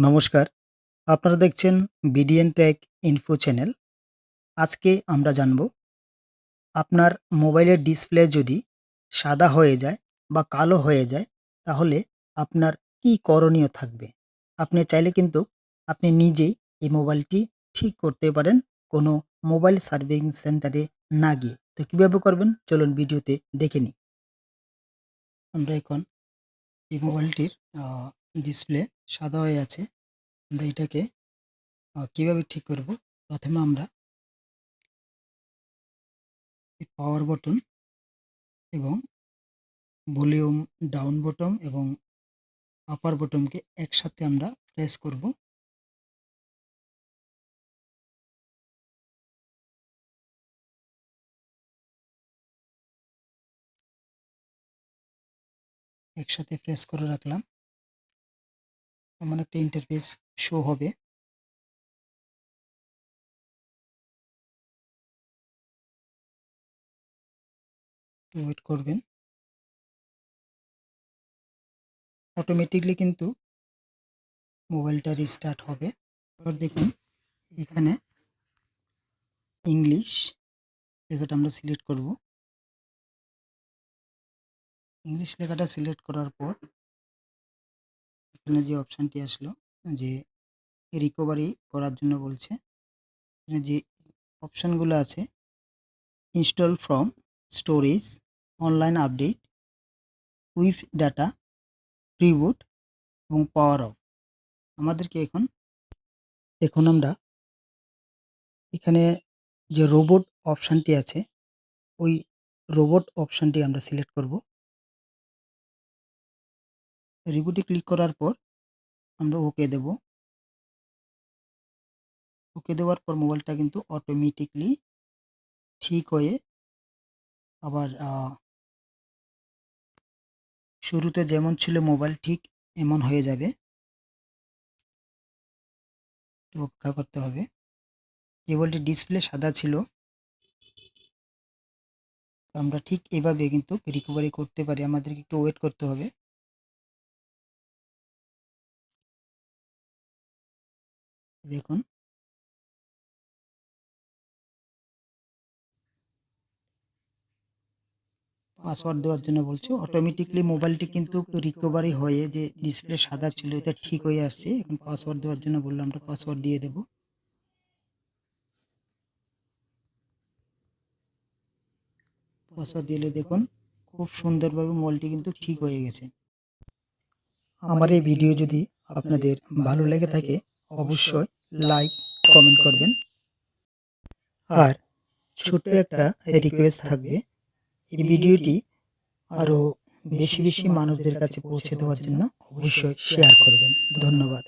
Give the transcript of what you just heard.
নমস্কার। আপনারা দেখছেন বিডিএন টেক ইনফো চ্যানেল। আজকে আমরা জানব, আপনার মোবাইলের ডিসপ্লে যদি সাদা হয়ে যায় বা কালো হয়ে যায়, তাহলে আপনার কি করণীয় থাকবে? আপনি চাইলে কিন্তু আপনি নিজেই এই মোবাইলটি ঠিক করতে পারেন কোনো মোবাইল সার্ভিং সেন্টারে না গিয়ে। তো কীভাবে করবেন? চলুন ভিডিওতে দেখে নিই। আমরা এখন এই মোবাইলটির ডিসপ্লে সাদা হয়ে আছে। আমরা এটাকে কীভাবে ঠিক করব? প্রথমে আমরা পাওয়ার বটন এবং ভলিউম ডাউন বটন এবং আপার বটনকে একসাথে আমরা প্রেস করব। একসাথে প্রেস করে রাখলাম। এমন একটা ইন্টারফেস শো হবে। ওয়েট করবেন। অটোমেটিকলি কিন্তু মোবাইলটা রিস্টার্ট হবে। এবার দেখুন, এখানে ইংলিশ লেখাটা আমরা সিলেক্ট করব। ইংলিশ লেখাটা সিলেক্ট করার পর এখানে যে অপশানটি আসলো, যে রিকভারি করার জন্য বলছে, এখানে যে অপশানগুলো আছে install from storage online update wipe data reboot এবং পাওয়ার অফ আমাদেরকে এখন এখন আমরা এখানে যে রোবট অপশানটি আছে, ওই রোবট অপশানটি আমরা সিলেক্ট করব। রিবুটে ক্লিক করার পর আমরা ওকে দেব। ওকে দেওয়ার পর মোবাইলটা কিন্তু অটোমেটিকলি ঠিক হয়ে আবার শুরুতে যেমন ছিল মোবাইল ঠিক এমন হয়ে যাবে। অপেক্ষা করতে হবে। কেবলটি ডিসপ্লে সাদা ছিল। আমরা ঠিক এভাবে কিন্তু রিকভারি করতে পারি। আমাদেরকে একটু ওয়েট করতে হবে। দেখুন। পাসওয়ার্ড দেওয়ার জন্য বলছে অটোমেটিকলি মোবাইলটি কিন্তু রিকভারি হয়ে যে ডিসপ্লে সাদা ছিল, এটা ঠিক হয়ে আসছে। এখন পাসওয়ার্ড দেওয়ার জন্য বললাম, আমরা পাসওয়ার্ড দিয়ে দেব। পাসওয়ার্ড দিলে দেখুন, খুব সুন্দরভাবে মোবাইলটি কিন্তু ঠিক হয়ে গেছে। আমার এই ভিডিও যদি আপনাদের ভালো লেগে থাকে অবশ্যই লাইক কমেন্ট করবেন। আর ছোট একটা রিকোয়েস্ট থাকবে। এই ভিডিওটি আরও বেশি বেশি মানুষদের কাছে পৌঁছে দেওয়ার জন্য অবশ্যই শেয়ার করবেন। ধন্যবাদ।